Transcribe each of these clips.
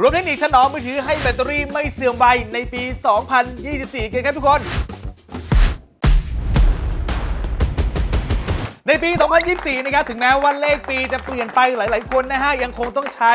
รวมเทคนิคถนอมมือถือให้แบตเตอรี่ไม่เสื่อมไวในปี 2024 กันครับทุกคน ในปี 2024 นะครับ ถึงแม้ว่าเลขปีจะเปลี่ยนไปหลาย ๆ คนนะฮะ ยังคงต้องใช้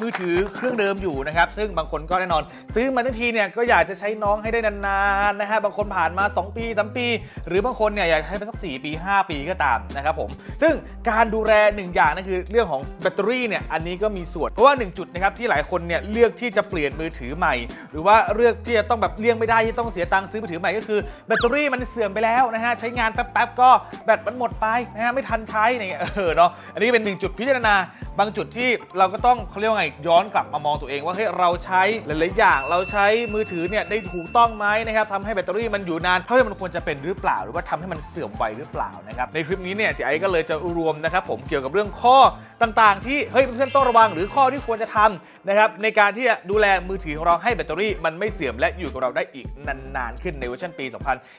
มือถือเครื่องเดิมอยู่นะครับ ซึ่งบางคนก็แน่นอน ซื้อมาทั้งทีเนี่ย ก็อยากจะใช้น้องให้ได้นาน ๆ นะฮะ บางคนผ่านมา 2 ปี 3 ปี หรือบางคนเนี่ย อยากให้ไปสัก 4 ปี 5 ปีก็ตามนะครับผม ซึ่งการดูแลหนึ่งอย่างนั่นคือเรื่องของแบตเตอรี่เนี่ย อันนี้ก็มีส่วน เพราะว่าหนึ่งจุดนะครับที่หลายคนเนี่ยเลือกที่จะเปลี่ยนมือถือใหม่ หรือว่าเลือกที่จะต้องแบบเลี่ยงไม่ได้ที่ต้องเสียตังค์ซื้อมือถือใหม่ก็คือแบตเตอรี่มันเสื่อมไปแล้วนะฮะใช้งานแป๊บๆก็แบตมันหมดไปนะฮะไม่ทันใช้เนี่ยเออเนาะอันนี้เป็นหนึ่งจุดพิจารณา บางจุดที่เราก็ต้องเขาเรียกว่าไงย้อนกลับมามองตัวเองว่าเฮ้ยเราใช้หลายๆอย่าง เราใช้มือถือเนี่ยได้ถูกต้องไหมนะครับทำให้แบตเตอรี่มันอยู่นานเท่าที่มันควรจะเป็นหรือเปล่า หรือว่าทำให้มันเสื่อมไวหรือเปล่านะครับในคลิปนี้เนี่ยที่ไอ้ก็เลยจะรวมนะครับผมเกี่ยวกับเรื่องข้อต่างๆ ที่เฮ้ยเพื่อนๆต้องระวังหรือข้อที่ควรจะทำนะครับในการที่จะดูแลมือถือของเราให้แบตเตอรี่มันไม่เสื่อมและอยู่กับเราได้อีกนานๆขึ้นในเวอร์ชันปี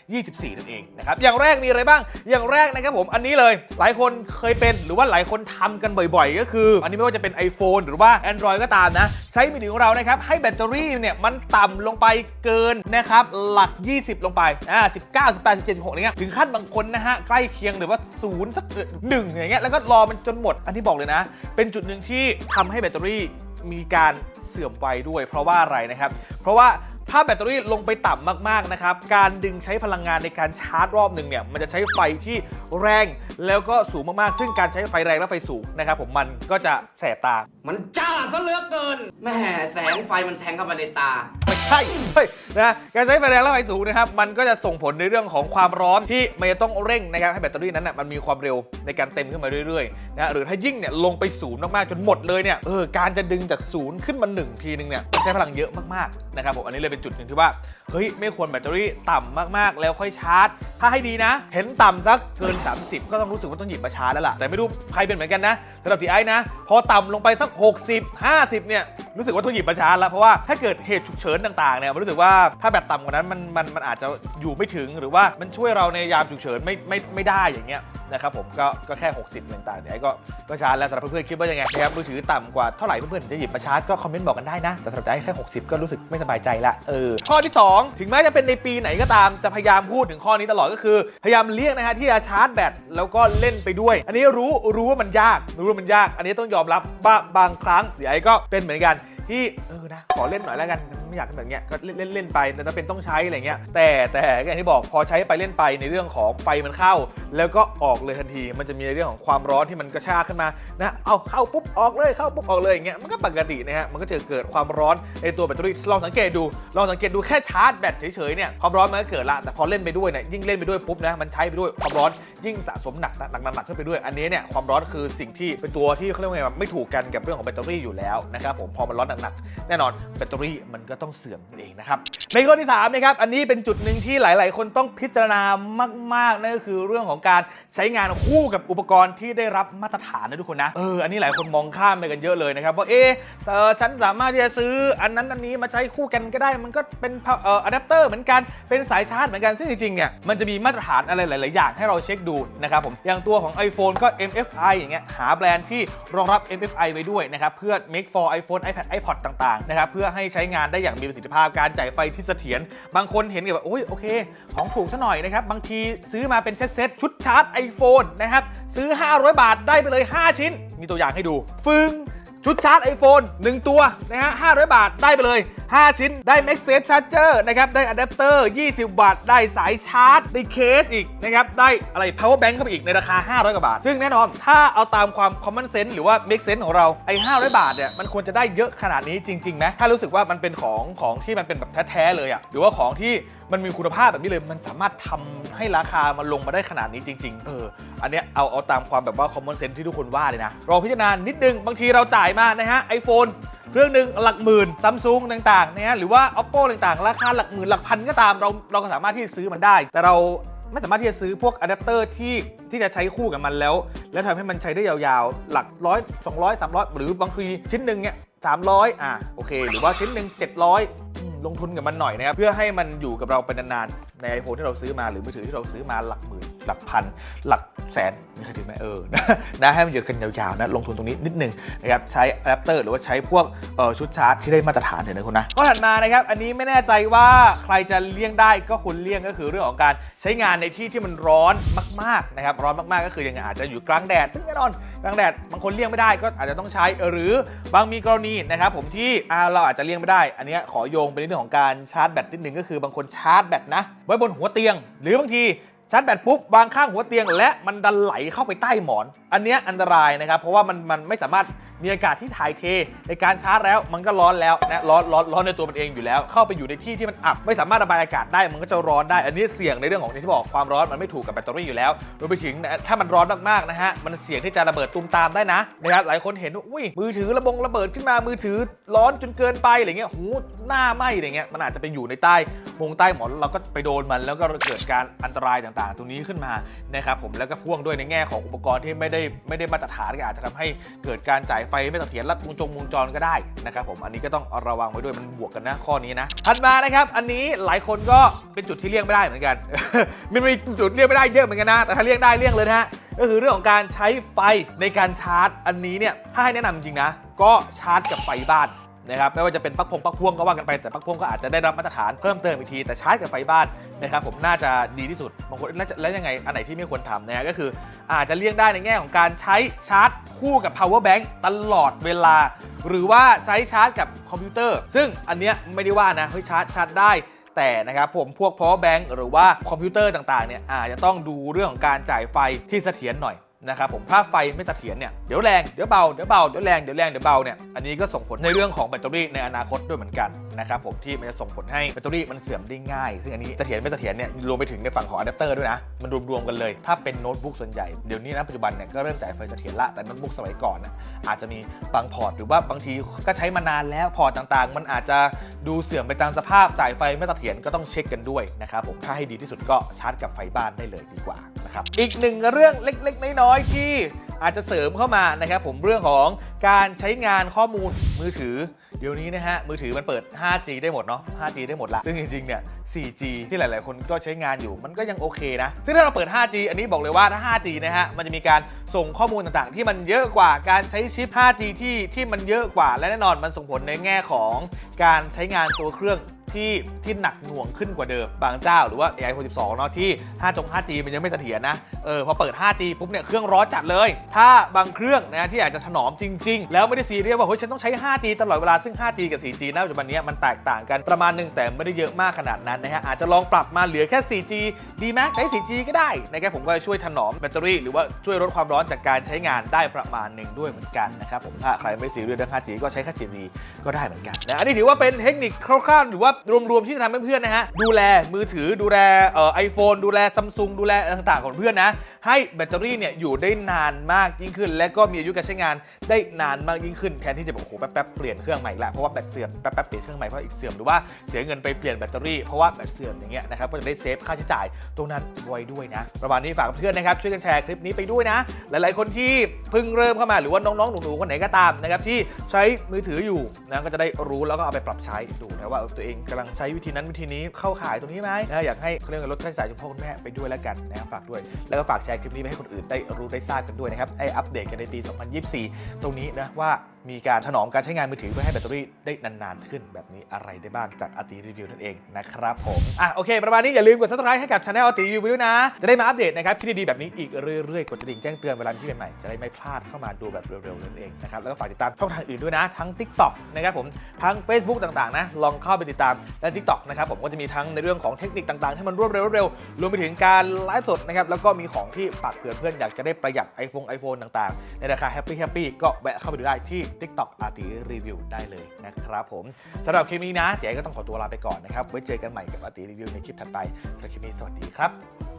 2024 นั่นเองนะครับอย่างแรกมีอะไรบ้างอย่างแรกนะครับผมอันนี้เลยหลายคนเคยเป็นหรือว่าหลายคนทำกันบ่อยๆ ก็คือ อันนี้ไม่ว่าจะเป็น iPhone หรือว่า Android ก็ตามนะ ใช้มือถือของเรานะครับ ให้แบตเตอรี่เนี่ยมันต่ำลงไปเกินนะครับ หลัก 20 ลงไปอ่า19 18 17 16อะไรเงี้ยถึงขั้นบางคนนะฮะ ใกล้เคียงหรือว่าศูนย์สักหนึ่งอย่างเงี้ยแล้วก็รอมันจนหมดอันที่บอกเลยนะ เป็นจุดหนึ่งที่ทำให้แบตเตอรี่มีการเสื่อมไวด้วย เพราะว่าอะไรนะครับ เพราะว่า ถ้าแบตเตอรี่ลงไปต่ำมากๆนะครับ การดึงใช้พลังงานในการชาร์จรอบหนึ่งเนี่ย มันจะใช้ไฟที่แรงแล้วก็สูงมากๆ ซึ่งการใช้ไฟแรงและไฟสูงนะครับผมมันก็จะแสบตา มันจ้าซะเหลือเกินแหม่แสงไฟมันแทงเข้ามาในตา ใช่เฮ้ยนะการใช้ไฟแรงและไฟสูงนะครับมันก็จะส่งผลในเรื่องของความร้อนที่มันจะต้องเร่งนะครับให้แบตเตอรี่นั้นน่ะมันมีความเร็วในการเต็มขึ้นมาเรื่อยๆนะหรือถ้ายิ่งเนี่ยลงไปศูนย์มากๆจนหมดเลยเนี่ยเออการจะดึงจากศูนย์ขึ้นมาหนึ่งทีนึงเนี่ยใช้พลังเยอะมากๆนะครับผมอันนี้เลยเป็นจุดหนึ่งที่ว่าเฮ้ยไม่ควรแบตเตอรี่ต่ำมากๆ แล้วค่อยชาร์จ ถ้าให้ดีนะ เห็นต่ำสักเกิน 30 ก็ต้องรู้สึกว่าต้องหยิบมาชาร์จแล้วล่ะแต่ไม่รู้ใครเป็นเหมือนกันนะสำหรับทีไอ้นะ พอต่ำลงไปสัก 60 50เนี่ย รู้สึกว่าต้องหยิบมาชาร์จแล้วเพราะว่าถ้าเกิดเหตุฉุกเฉินต่างๆเนี่ยมันรู้สึกว่าถ้าแบบต่ำกว่านั้นมันมันมันอาจจะอยู่ไม่ถึงหรือว่ามันช่วยเราในยามฉุกเฉินไม่ไม่ไม่ได้อย่างเงี้ยนะครับผมก็ก็แค่ 60ต่างๆเนี่ยไอ้ก็ก็ชาร์จแล้วสำหรับเพื่อนๆคิดว่ายังไงนะครับมือถือต่ำกว่าเท่าไหร่เพื่อนๆถึงจะหยิบมาชาร์จก็คอมเมนต์บอกกันได้นะ แต่สำหรับไอ้แค่ 60 ก็รู้สึกไม่สบายใจละเออข้อที่ 2 ถึงแม้จะเป็นในปีไหนก็ตามจะพยายามพูดถึงข้อนี้ตลอดก็คือ พยายามเลี่ยงนะฮะที่จะชาร์จแบตแล้วก็เล่นไปด้วย อันนี้รู้รู้ว่ามันยากรู้ว่ามันยาก อันนี้ต้องยอมรับว่าบางครั้งเดี๋ยวไอ้ก็เป็นเหมือนกันที่เออนะขอเล่นหน่อยแล้วกัน ไม่อยากทำแบบเนี้ยก็เล่นเล่นไปแต่ถ้าเป็นต้องใช้อะไรเงี้ยแต่แต่อย่างที่บอกพอใช้ไปเล่นไปในเรื่องของไฟมันเข้า แล้วก็ออกเลยทันที มันจะมีเรื่องของความร้อนที่มันกระชากขึ้นมานะเอาเข้าปุ๊บออกเลยเข้าปุ๊บออกเลยอย่างเงี้ยมันก็ปกตินะฮะมันก็จะเกิดความร้อนในตัวแบตเตอรี่ลองสังเกตดูลองสังเกตดูแค่ชาร์จแบตเฉยๆเนี่ยความร้อนมันก็เกิดละแต่พอเล่นไปด้วยเนี่ยยิ่งเล่นไปด้วยปุ๊บนะมันใช้ไปด้วยความร้อนยิ่งสะสมหนักหนักหนักขึ้นไปด้วยอันนี้เนี่ยความร้อนคือสิ่งที่เป็นตัวที่เขาเรียกว่าไงไม่ถูกกันกับเรื่องของแบตเตอรี่อยู่แล้วนะครับผมพอมันร้อนหนักๆแน่นอนแบตเตอรี่มันก็ต้องเสื่อมนั่นเองนะครับ ในข้อที่3นะครับอันนี้เป็นจุดหนึ่งที่หลาย ๆ คนต้องพิจารณามาก ๆ นั่นก็คือเรื่องของการใช้งานคู่กับอุปกรณ์ที่ได้รับมาตรฐานนะทุกคนนะเอออันนี้หลายคนมองข้ามไปกันเยอะเลยนะครับว่าเอ๊ะเออฉันสามารถที่จะซื้ออันนั้นอันนี้มาใช้คู่กันก็ได้ มันก็เป็นเอ่ออะแดปเตอร์เหมือนกันเป็นสายชาร์จเหมือนกันซึ่งจริง ๆ เนี่ยมันจะมีมาตรฐานอะไรหลาย ๆ อย่างให้เราเช็คดูนะครับผมอย่างตัวของ iPhone ก็ MFI อย่างเงี้ยหาแบรนด์ที่รองรับ MFI ไว้ด้วยนะครับเพื่อ make for iPhone iPad iPod ต่าง ๆ นะครับเพื่อให้ใช้งานได้อย่างมีประสิทธิภาพการจ่ายไฟที่เสถียรบางคนเห็นแบบโอ้ยโอเค ของถูกซะหน่อยนะครับ บางทีซื้อมาเป็นเซตๆชุดชาร์จ iPhone นะครับ ซื้อ 500 บาทได้ไปเลย 5 ชิ้น มีตัวอย่างให้ดูฟึง ชุดชาร์จ iPhone 1 ตัวนะฮะ 500 บาทได้ไปเลย 5 ชิ้นได้ MagSafe Charger นะครับ ได้อะแดปเตอร์ 20 วัตต์ ได้สายชาร์จ ได้เคสอีกนะครับ ได้อะไร power bank เข้าไปอีกในราคา 500 กว่าบาท ซึ่งแน่นอน ถ้าเอาตามความ common sense หรือว่า make sense ของเรา ไอ้ 500 บาทเนี่ย มันควรจะได้เยอะขนาดนี้จริงๆไหมถ้ารู้สึกว่ามันเป็นของของที่มันเป็นแบบแท้ๆเลยอะหรือว่าของที่มันมีคุณภาพแบบนี้เลย มันสามารถทำให้ราคามันลงมาได้ขนาดนี้จริง ๆ เออ อันเนี้ยเอาเอาตามความแบบว่า common sense ที่ทุกคนว่าเลยนะลองพิจารณานิดนึง บางทีเราจ่ายมานะฮะ iPhone เครื่องหนึ่งหลักหมื่นซัมซุงต่างๆนะฮะหรือว่า oppo ต่างๆ ราคาหลักหมื่นหลักพันก็ตามเราเราก็สามารถที่จะซื้อมันได้ แต่เราไม่สามารถที่จะซื้อพวกอะแดปเตอร์ที่ที่จะใช้คู่กับมันแล้ว แล้วทำให้มันใช้ได้ยาวๆ หลักร้อยสองร้อยสามร้อยหรือบางทีชิ้นหนึ่งเนี่ยสามร้อยอะโอเค หรือว่าชิ้นหนึ่งเจ็ดร้อย ลงทุนกับมันหน่อยนะครับเพื่อให้มันอยู่กับเราเป็นานๆใน iPhone ที่เราซื้อมาหรือมือถือที่เราซื้อมาหลักหมื่นหลักพัน หลักแสนมีใครถือไหมเออนะให้มันอยู่กันยาวๆนะลงทุนตรงนี้นิดนึงนะครับใช้อะแดปเตอร์หรือว่าใช้พวกออชุดชาร์จที่ได้มาตรฐานเถอะนะคุณนะข้อถัดมานะครับอันนี้ไม่แน่ใจว่าใครจะเลี่ยงได้ก็ควรเลี่ยงก็คือเรื่องของการใช้งานในที่ที่มันร้อนมากๆนะครับร้อนมากๆก็คือยังอาจจะอยู่กลางแดดซึ่งแน่นอนกลางแดดบางคนเลี่ยงไม่ได้ก็อาจจะต้องใช้หรือบางมีกรณีนะครับผมที่เราอาจจะเลี่ยงไม่ได้ อันนี้ขอโยงไปในเรื่องของการชาร์จแบตนิดนึงก็คือบางคนชาร์จแบตนะไว้บนหัวเตียง หรือบางที ชาร์จแบตปุ๊บวางข้างหัวเตียง และมันดันไหลเข้าไปใต้หมอน อันเนี้ยอันตรายนะครับ เพราะว่ามันมันไม่สามารถมีอากาศที่ถ่ายเท ในการชาร์จแล้วมันก็ร้อนแล้วนะร้อนร้อนร้อนในตัวมันเองอยู่แล้ว เข้าไปอยู่ในที่ที่มันอับ ไม่สามารถระบายอากาศได้มันก็จะร้อนได้ อันนี้เสี่ยงในเรื่องของที่บอกความร้อนมันไม่ถูกกับแบตเตอรี่อยู่แล้วรวมไปถึงนะถ้ามันร้อนมากๆนะฮะมันเสี่ยงที่จะระเบิดตูมตามได้นะนะครับหลายคนเห็นว่าอุ้ยมือถือระบงระเบิดขึ้นมามือถือร้อนจนเกินไปอะไรเงี้ยหูหน้าไหมอะไรเงี้ยมันอาจจะไปอยู่ในใต้มงใต้หมอนเราก็ไปโดนมันแล้วก็เกิดการอันตรายต่างๆ ตรงนี้ขึ้นมานะครับผมแล้วก็พ่วงด้วยในแง่ของอุปกรณ์ที่ไม่ได้ไม่ได้มาตรฐานก็อาจจะทำให้เกิดการจ่ายไฟไม่เสถียรลัดวงจงวงจรก็ได้นะครับผมอันนี้ก็ต้องระวังไว้ด้วยมันบวกกันนะข้อนี้นะถัดมานะครับอันนี้หลายคนก็เป็นจุดที่เลี่ยงไม่ได้เหมือนกันมันมีจุดเลี่ยงไม่ได้เยอะเหมือนกันนะแต่ถ้าเลี่ยงได้เลี่ยงเลยนะฮะก็คือเรื่องของการใช้ไฟในการชาร์จ อันนี้เนี่ยถ้าให้แนะนำจริงนะก็ชาร์จกับไฟบ้าน นะครับไม่ว่าจะเป็นปลั๊กพงปลั๊กพ่วงก็ว่ากันไปแต่ปลั๊กพ่วงก็อาจจะได้รับมาตรฐานเพิ่มเติมอีกที แต่ชาร์จกับไฟบ้านนะครับผมน่าจะดีที่สุดบางคนแล้วแล้วยังไงอันไหนที่ไม่ควรทำนะฮะก็คืออาจจะเลี่ยงได้ในแง่ของการใช้ชาร์จคู่กับ power bank ตลอดเวลา หรือว่าใช้ชาร์จกับคอมพิวเตอร์ ซึ่งอันเนี้ยไม่ได้ว่านะเฮ้ยชาร์จชาร์จได้แต่นะครับผมพวก power bank หรือว่าคอมพิวเตอร์ต่างๆเนี่ยอาจจะต้องดูเรื่องของการจ่ายไฟที่เสถียรหน่อย นะครับผมถ้าไฟไม่เสถียรเนี่ยเดี๋ยวแรงเดี๋ยวเบาเดี๋ยวเบาเดี๋ยวแรงเดี๋ยวแรงเดี๋ยวเบาเนี่ยอันนี้ก็ส่งผลในเรื่องของแบตเตอรี่ในอนาคตด้วยเหมือนกันนะครับผมที่มันจะส่งผลให้แบตเตอรี่มันเสื่อมได้ง่าย ซึ่งอันนี้เสถียรไม่เสถียรเนี่ยรวมไปถึงในฝั่งของอะแดปเตอร์ด้วยนะมันรวมๆกันเลย ถ้าเป็นโน้ตบุ๊กส่วนใหญ่เดี๋ยวนี้นะปัจจุบันเนี่ยก็เริ่มจ่ายไฟเสถียรละแต่โน้ตบุ๊กสมัยก่อนนะอาจจะมีบางพอร์ตหรือว่าบางทีก็ใช้มานานแล้วพอร์ตต่างๆ มันอาจจะดูเสื่อมไปตามสภาพจ่ายไฟไม่เสถียรก็ต้องเช็คกันด้วยนะครับผมถ้าให้ดีที่สุดก็ชาร์จกับไฟบ้านได้เลยดีกว่านะครับอีกหนึ่งเรื่องเล็กๆน้อยๆที่อาจจะเสริมเข้ามานะครับผมเรื่องของการใช้งานข้อมูลมือถือ เดี๋ยวนี้นะฮะ มือถือมันเปิด 5G ได้หมดเนาะ 5G ได้หมดละ ซึ่งจริงๆเนี่ย 4G ที่หลายๆ คนก็ใช้งานอยู่มันก็ยังโอเคนะ ซึ่งถ้าเราเปิด 5G อันนี้บอกเลยว่าถ้า 5G นะฮะ มันจะมีการส่งข้อมูลต่างๆ ที่มันเยอะกว่าการใช้ชิป 5G ที่ที่มันเยอะกว่าและแน่นอนมันส่งผลในแง่ของการใช้งานตัวเครื่อง ที่ที่หนักหน่วงขึ้นกว่าเดิมบางเจ้าหรือว่า AI 62เนาะที่5จง 5G มันยังไม่เสถียรนะเออพอเปิด 5G ปุ๊บเนี่ยเครื่องร้อนจัดเลย ถ้าบางเครื่องนะที่อยากจะถนอมจริง ๆ แล้วไม่ได้ซีเรียสว่าเฮ้ยฉันต้องใช้ 5G ตลอดเวลาซึ่ง 5G กับ 4G ณปัจจุบันนี้มันแตกต่างกันประมาณหนึงแต่ไม่ได้เยอะมากขนาดนั้นนะฮะอาจจะลองปรับมาเหลือแค่ 4G ดีไหมใช้ 4G ก็ได้นะครับผมก็ช่วยถนอมแบตเตอรี่หรือว่าช่วยลดความร้อนจากการใช้งานได้ประมาณหนึ่งด้วยเหมือนกันนะครับผมถ้าใครไม่ซีเรียสเรื่อง 5G ก็ใช้แค่ 4G ก็ได้เหมือนกันนะอันนี้ถือว่าเป็นเทคนิคคร่าวๆหรือว่ารวมๆที่จะทำให้เพื่อนๆนะฮะดูแลมือถือดูแลไอโฟนดูแลซัมซุงดูแลต่างๆของเพื่อนนะ ให้แบตเตอรี่เนี่ยอยู่ได้นานมากยิ่งขึ้น และก็มีอายุการใช้งานได้นานมากยิ่งขึ้นแทนที่จะแบบโอ้โหแป๊บๆเปลี่ยนเครื่องใหม่ละเพราะว่าแบตเสื่อมแป๊บๆเปลี่ยนเครื่องใหม่เพราะอีกเสื่อมหรือว่าเสียเงินไปเปลี่ยนแบตเตอรี่เพราะว่าแบตเสื่อมอย่างเงี้ยนะครับก็จะได้เซฟค่าใช้จ่ายตรงนั้นไว้ด้วยนะประมาณนี้ฝากเพื่อนนะครับช่วยกันแชร์คลิปนี้ไปด้วยนะ หลายๆ คนที่เพิ่งเริ่มเข้ามาหรือว่าน้องๆหนูๆคนไหนก็ตามนะครับที่ใช้มือถืออยู่นะก็จะได้รู้แล้วก็เอาไปปรับใช้ดูนะว่าตัวเองกำลังใช้วิธีนั้นวิธีนี้เข้าขายตรงนี้ไหมนะอยากให้เรื่องลดค่าใช้จ่ายจากพ่อคุณแม่ไปด้วยแล้วกันนะฝากด้วยแล้วก็ฝากแชร์คลิปนี้ไปให้คนอื่นได้รู้ได้ทราบกันด้วยนะครับไออัปเดตกันในปี 2024 ตรงนี้นะว่า มีการถนอมการใช้งานมือถือเพื่อให้แบตเตอรี่ได้นานๆขึ้นแบบนี้อะไรได้บ้างจากอตีรีวิวนั่นเองนะครับผมอะโอเค ประมาณนี้อย่าลืมกด subscribe ให้กับช anel อตีรีวิวด้วยนะ จะได้มาอัปเดตนะครับที่ดีๆแบบนี้อีกเรื่อยๆ กดกระดิ่งแจ้งเตือนเวลามีที่ใหม่ๆจะได้ไม่พลาดเข้ามาดูแบบเร็วๆนั่นเองนะครับแล้วก็ฝากติดตามช่องทางอื่นด้วยนะ ทั้ง TikTok นะครับผมทั้ง Facebook ต่างๆนะลองเข้าไปติดตามและ TikTok นะครับผมก็จะมีทั้งในเรื่องของเทคนิคต่างๆที่มันรวดเร็วเร็วรวมไปถึงการไลฟ์สดนะครับแล้วก็มีของที่ฝากเพื่อนอยากจะได้ประหยัด iPhone iPhone ต่างๆ ในราคาแฮปปี้แฮปปี้ก็แวะเข้าไปดูได้ที่ TikTok อาร์ตีรีวิวได้เลยนะครับผมสำหรับคลิปนี้นะเจ๊ก็ต้องขอตัวลาไปก่อนนะครับไว้เจอกันใหม่กับอาร์ตีรีวิวในคลิปถัดไปสำหรับคลิปนี้สวัสดีครับ